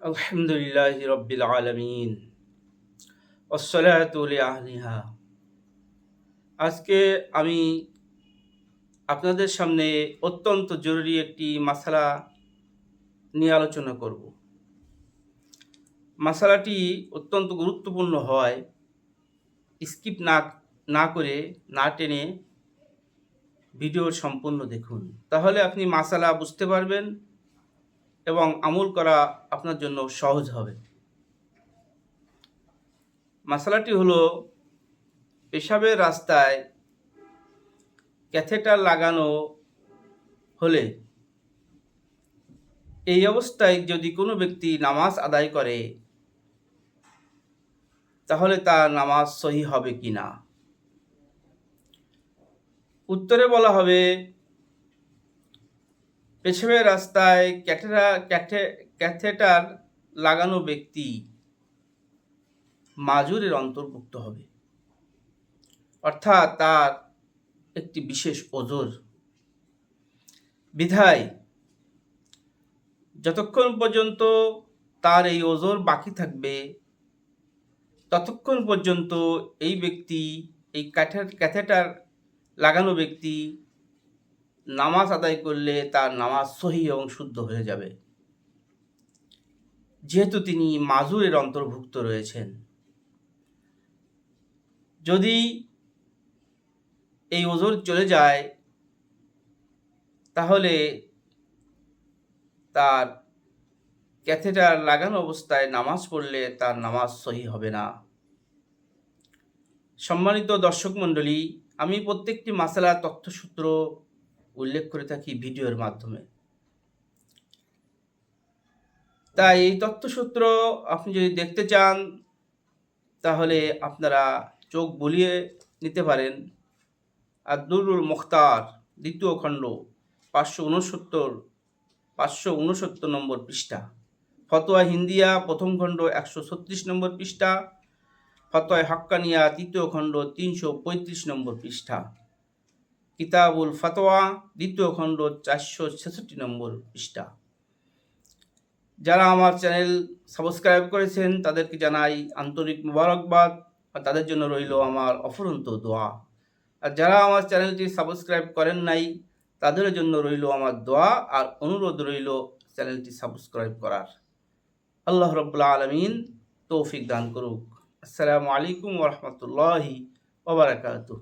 আলহামদুলিল্লাহ রব্বিল আলমিন। আহলিহা আজকে আমি আপনাদের সামনে অত্যন্ত জরুরি একটি মাসালা নিয়ে আলোচনা করব। মাসালাটি অত্যন্ত গুরুত্বপূর্ণ হয়, স্কিপ না না করে না টেনে ভিডিও সম্পূর্ণ দেখুন। তাহলে আপনি মাসালা বুঝতে পারবেন এবং আমল করা আপনার জন্য সহজ হবে। মশালাটি হলো, পেশাবের রাস্তায় ক্যাথেটার লাগানো হলে এই অবস্থায় যদি কোনো ব্যক্তি নামাজ আদায় করে, তাহলে তার নামাজ সহি হবে কি না উত্তরে বলা হবে পেছনের রাস্তায় ক্যাটেরা ক্যাথে ক্যাথেটার লাগানো ব্যক্তি মাজুরের অন্তর্ভুক্ত হবে। অর্থাৎ তার একটি বিশেষ ওজোর। বিধায়, যতক্ষণ পর্যন্ত তার এই ওজোর বাকি থাকবে, ততক্ষণ পর্যন্ত এই ব্যক্তি, এই ক্যাথেটার লাগানো ব্যক্তি নামাজ আদায় করলে তার নামাজ সহি এবং শুদ্ধ হয়ে যাবে। যেহেতু তিনি মাজুরের অন্তর্ভুক্ত রয়েছেন। যদি এই ওজোর চলে যায়, তাহলে তার ক্যাথেটার লাগানো অবস্থায় নামাজ পড়লে তার নামাজ সহি হবে না। সম্মানিত দর্শক মণ্ডলী, আমি প্রত্যেকটি মাসালা তথ্যসূত্র উল্লেখ করে থাকি ভিডিওর মাধ্যমে। তাই এই তথ্যসূত্র আপনি যদি দেখতে চান, তাহলে আপনারা চোখ বলিয়ে নিতে পারেন। আব্দুরুল মুখতার দ্বিতীয় খণ্ড, পাঁচশো উনসত্তর পাঁচশো উনসত্তর নম্বর পৃষ্ঠা। ফতোয়া হিন্দিয়া, প্রথম খণ্ড, একশো ছত্রিশ নম্বর পৃষ্ঠা। ফতোয় হাক্কানিয়া, তৃতীয় খণ্ড, তিনশো পঁয়ত্রিশ নম্বর পৃষ্ঠা। কিতাবুল ফতোয়া, দ্বিতীয় খণ্ড, চারশো ছেষট্টি নম্বর পৃষ্ঠা। যারা আমার চ্যানেল সাবস্ক্রাইব করেছেন, তাদেরকে জানাই আন্তরিক মুবারকবাদ আর তাদের জন্য রইল আমার অফুরন্ত দোয়া। আর যারা আমার চ্যানেলটি সাবস্ক্রাইব করেন নাই, তাদের জন্য রইল আমার দোয়া আর অনুরোধ রইল চ্যানেলটি সাবস্ক্রাইব করার। আল্লাহ রব্লা আলমিন তৌফিক দান করুক। আসসালামু আলাইকুম ওরহমতুল্লাহি ওবরাকাতু